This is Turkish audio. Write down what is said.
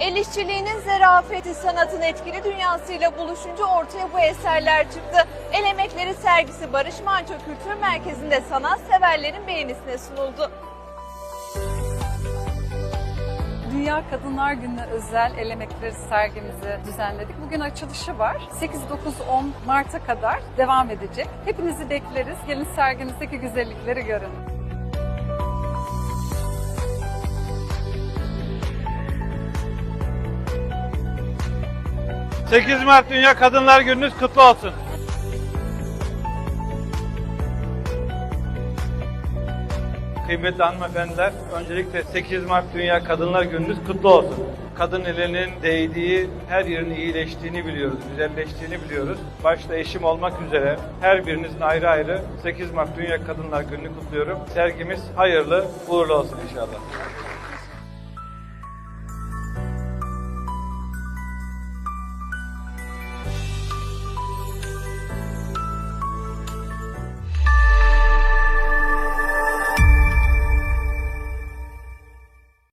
El işçiliğinin zerafeti sanatın etkili dünyasıyla buluşunca ortaya bu eserler çıktı. El Emekleri sergisi Barış Manço Kültür Merkezi'nde sanat severlerin beğenisine sunuldu. Dünya Kadınlar Günü özel el emekleri sergimizi düzenledik. Bugün açılışı var. 8-9-10 Mart'a kadar devam edecek. Hepinizi bekleriz. Gelin sergimizdeki güzellikleri görün. 8 Mart Dünya Kadınlar Gününüz kutlu olsun. Kıymetli hanımefendiler, öncelikle 8 Mart Dünya Kadınlar Gününüz kutlu olsun. Kadın elinin değdiği her yerin iyileştiğini biliyoruz, güzelleştiğini biliyoruz. Başta eşim olmak üzere her birinizin ayrı ayrı 8 Mart Dünya Kadınlar Günü'nü kutluyorum. Sergimiz hayırlı, uğurlu olsun inşallah.